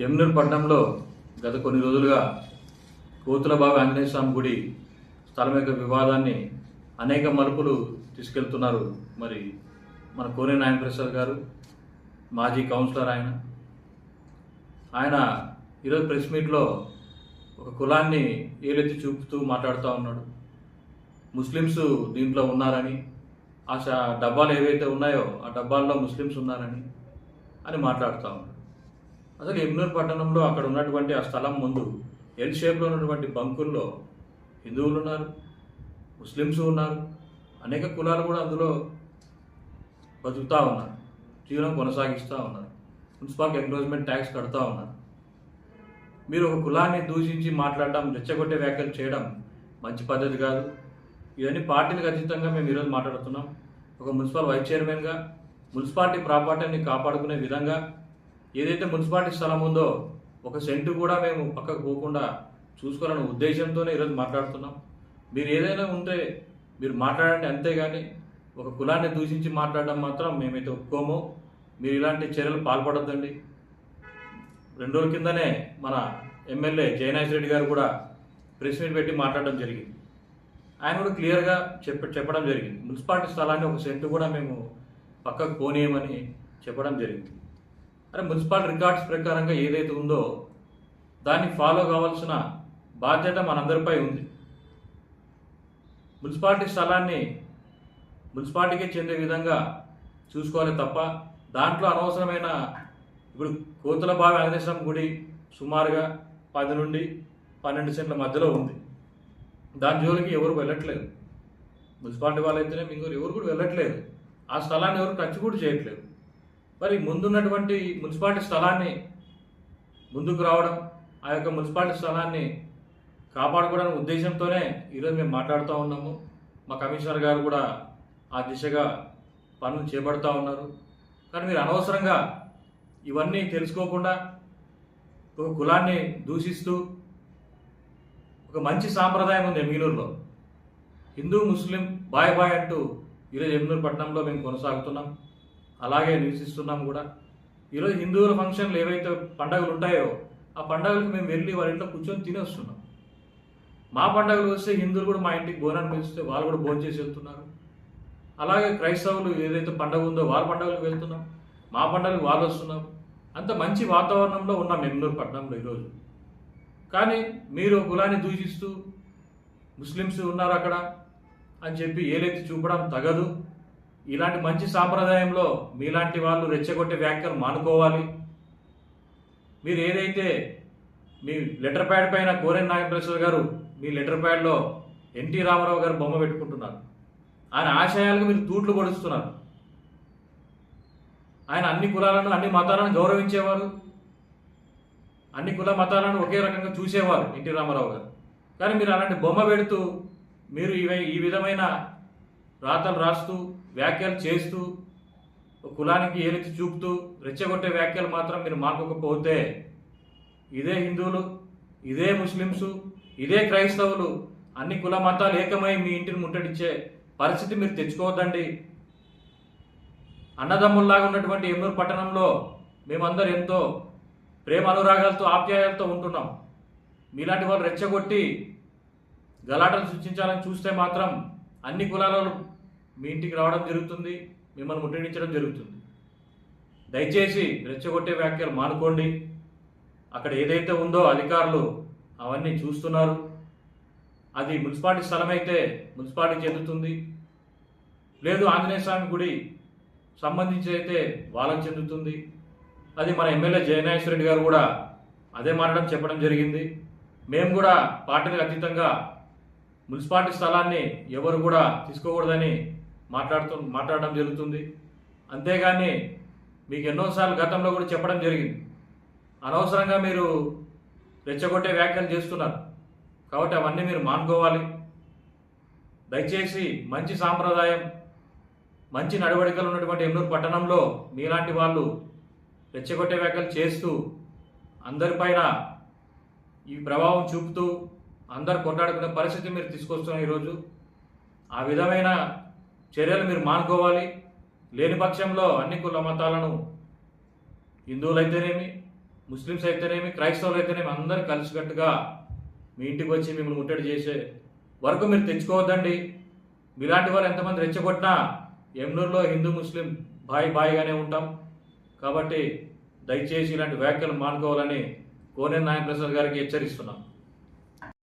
యమునూరు పట్టణంలో గత కొన్ని రోజులుగా కోతులబావి ఆంజనేయ స్వామి గుడి స్థలం యొక్క వివాదాన్ని అనేక మలుపులు తీసుకెళ్తున్నారు. మరి మన కోనే నాయనప్రసాద్ గారు మాజీ కౌన్సిలర్ ఆయన ఆయన ఈరోజు ప్రెస్ మీట్లో ఒక కులాన్ని ఏలెత్తి చూపుతూ మాట్లాడుతూ ఉన్నాడు. ముస్లిమ్స్ దీంట్లో ఉన్నారని ఆ డబ్బాలు ఏవైతే ఉన్నాయో ఆ డబ్బాల్లో ముస్లిమ్స్ ఉన్నారని అని మాట్లాడుతూ ఉన్నాడు. అసలు ఎమ్నూర్ పట్టణంలో అక్కడ ఉన్నటువంటి ఆ స్థలం ముందు ఎల్ షేప్లో ఉన్నటువంటి బంకుల్లో హిందువులు ఉన్నారు ముస్లిమ్స్ ఉన్నారు అనేక కులాలు కూడా అందులో బతుకుతూ ఉన్నారు జీవనం కొనసాగిస్తూ ఉన్నారు మున్సిపాలిటీ ఎంక్రోచ్మెంట్ ట్యాక్స్ కడుతూ ఉన్నారు. మీరు ఒక కులాన్ని దూషించి మాట్లాడడం రెచ్చగొట్టే వ్యాఖ్యలు చేయడం మంచి పద్ధతి కాదు. ఇవన్నీ పార్టీలకు అతీతంగా మేము ఈరోజు మాట్లాడుతున్నాం. ఒక మున్సిపల్ వైస్ చైర్మన్గా మున్సిపాలిటీ ప్రాపర్టీని కాపాడుకునే విధంగా ఏదైతే మున్సిపాలిటీ స్థలం ఉందో ఒక సెంటు కూడా మేము పక్కకు పోకుండా చూసుకోవాలనే ఉద్దేశంతోనే ఈరోజు మాట్లాడుతున్నాం. మీరు ఏదైనా ఉంటే మీరు మాట్లాడండి అంతేగాని ఒక కులాన్ని దూషించి మాట్లాడడం మాత్రం మేమైతే ఒప్పుకోము. మీరు ఇలాంటి చర్యలు పాల్పడొద్దండి. రెండు రోజుల కిందనే మన ఎమ్మెల్యే జయనాథ్ రెడ్డి గారు కూడా ప్రెస్ మీట్ పెట్టి మాట్లాడడం జరిగింది. ఆయన కూడా క్లియర్గా చెప్ప చెప్పడం జరిగింది. మున్సిపాలిటీ స్థలాన్ని ఒక సెంటు కూడా మేము పక్కకు పోనీయమని చెప్పడం జరిగింది. అరే మున్సిపాలిటీ రికార్డ్స్ ప్రకారంగా ఏదైతే ఉందో దాన్ని ఫాలో కావాల్సిన బాధ్యత మనందరిపై ఉంది. మున్సిపాలిటీ స్థలాన్ని మున్సిపాలిటీకి చెందే విధంగా చూసుకోవాలి తప్ప దాంట్లో అనవసరమైన ఇప్పుడు కోతుల బావి ఆంజనేశ్వరం గుడి సుమారుగా పది నుండి పన్నెండు సెంట్ల మధ్యలో ఉంది. దాని జోలికి ఎవరు వెళ్ళట్లేదు. మున్సిపాలిటీ వాళ్ళైతేనే ఇంకొకరు ఎవరు కూడా వెళ్ళట్లేదు. ఆ స్థలాన్ని ఎవరు టచ్ కూడా చేయట్లేదు. మరి ముందున్నటువంటి మున్సిపాలిటీ స్థలాన్ని ముందుకు రావడం ఆ యొక్క మున్సిపాలిటీ స్థలాన్ని కాపాడుకోవడానికి ఉద్దేశంతోనే ఈరోజు మేము మాట్లాడుతూ ఉన్నాము. మా కమిషనర్ గారు కూడా ఆ దిశగా పనులు చేపడుతూ ఉన్నారు. కానీ మీరు అనవసరంగా ఇవన్నీ తెలుసుకోకుండా ఒక కులాన్ని దూషిస్తూ ఒక మంచి సాంప్రదాయం ఉంది ఎమ్మిగనూరులో హిందూ ముస్లిం బాయ్ బాయ్ అంటూ ఈరోజు ఎమ్మినూరు పట్టణంలో మేము కొనసాగుతున్నాం. అలాగే నివసిస్తున్నాం కూడా. ఈరోజు హిందువుల ఫంక్షన్లు ఏవైతే పండగలు ఉంటాయో ఆ పండగలకు మేము వెళ్ళి వారి ఇంట్లో కూర్చొని తినేస్తున్నాం మా పండగలు వస్తే హిందువులు కూడా మా ఇంటికి బోనాన్ని పిలిస్తే వాళ్ళు కూడా భోజనం చేసి వెళ్తున్నారు. అలాగే క్రైస్తవులు ఏదైతే పండగ ఉందో వాళ్ళ పండగలకు వెళ్తున్నాం. మా పండగలకు వాళ్ళు వస్తున్నాం అంత మంచి వాతావరణంలో ఉన్నాం ఎమ్నూరు పట్టణంలో ఈరోజు. కానీ మీరు కులాన్ని దూషిస్తూ ముస్లిమ్స్ ఉన్నారు అక్కడ అని చెప్పి ఏలెత్తి చూపడం తగదు. ఇలాంటి మంచి సాంప్రదాయంలో మీలాంటి వాళ్ళు రెచ్చగొట్టే వ్యాఖ్యలు మానుకోవాలి. మీరు ఏదైతే మీ లెటర్ ప్యాడ్ పైన కోరెన్ నాగేశ్వర గారు మీ లెటర్ ప్యాడ్లో ఎన్టీ రామారావు గారు బొమ్మ పెట్టుకుంటున్నారు. ఆయన ఆశయాలకు మీరు తూట్లు పొడుస్తున్నారు. ఆయన అన్ని కులాలను అన్ని మతాలను గౌరవించేవారు. అన్ని కుల మతాలను ఒకే రకంగా చూసేవారు ఎన్టీ రామారావు గారు. కానీ మీరు అలాంటి బొమ్మ పెడుతూ మీరు ఈ విధమైన రాతలు రాస్తూ వ్యాఖ్యలు చేస్తూ ఒక కులానికి ఏలెత్తి చూపుతూ రెచ్చగొట్టే వ్యాఖ్యలు మాత్రం మీరు మానుకోకపోతే ఇదే హిందువులు ఇదే ముస్లిమ్స్ ఇదే క్రైస్తవులు అన్ని కుల మతాలు ఏకమై మీ ఇంటిని ముట్టడిచ్చే పరిస్థితి మీరు తెచ్చుకోవద్దండి. అన్నదమ్ముల్లాగా ఉన్నటువంటి ఎమ్మూరు పట్టణంలో మేమందరం ఎంతో ప్రేమ అనురాగాలతో ఆప్యాయాలతో ఉంటున్నాం. మీలాంటి వాళ్ళు రెచ్చగొట్టి గలాటలు సృష్టించాలని చూస్తే మాత్రం అన్ని కులాలలో మీ ఇంటికి రావడం జరుగుతుంది మిమ్మల్ని ముట్టడించడం జరుగుతుంది. దయచేసి రెచ్చగొట్టే వ్యాఖ్యలు మానుకోండి. అక్కడ ఏదైతే ఉందో అధికారులు అవన్నీ చూస్తున్నారు. అది మున్సిపాలిటీ స్థలం అయితే మున్సిపాలిటీ చెందుతుంది. లేదు ఆంజనేయ స్వామి గుడి సంబంధించి అయితే వాళ్ళకు చెందుతుంది. అది మన ఎమ్మెల్యే జయనాగేశ్వర రెడ్డి గారు కూడా అదే మాట్లాడడం చెప్పడం జరిగింది. మేము కూడా పార్టీలకు అతీతంగా మున్సిపాలిటీ స్థలాన్ని ఎవరు కూడా తీసుకోకూడదని మాట్లాడుతూ మాట్లాడడం జరుగుతుంది. అంతేగాని మీకు ఎన్నోసార్లు గతంలో కూడా చెప్పడం జరిగింది. అనవసరంగా మీరు రెచ్చగొట్టే వ్యాఖ్యలు చేస్తున్నారు. కాబట్టి అవన్నీ మీరు మానుకోవాలి. దయచేసి మంచి సాంప్రదాయం మంచి నడవడికలు ఉన్నటువంటి ఎన్నూరు పట్టణంలో మీలాంటి వాళ్ళు రెచ్చగొట్టే వ్యాఖ్యలు చేస్తూ అందరిపైన ఈ ప్రభావం చూపుతూ అందరు కొట్లాడుకునే పరిస్థితి మీరు తీసుకొస్తున్నారు ఈరోజు. ఆ విధమైన చర్యలు మీరు మానుకోవాలి. లేని పక్షంలో అన్ని కుల మతాలను హిందువులైతేనేమి ముస్లిమ్స్ అయితేనేమి క్రైస్తవులు అయితేనేమి అందరూ కలిసికట్టుగా మీ ఇంటికి వచ్చి మిమ్మల్ని ముట్టడి చేసే వరకు మీరు తెచ్చుకోవద్దండి. మీలాంటి వాళ్ళు ఎంతమంది రెచ్చగొట్టినా ఎమ్నూరులో హిందూ ముస్లిం బాయ్ బాయిగానే ఉంటాం. కాబట్టి దయచేసి ఇలాంటి వ్యాఖ్యలు మానుకోవాలని కోనేరు నాయన ప్రసాద్ గారికి హెచ్చరిస్తున్నాం.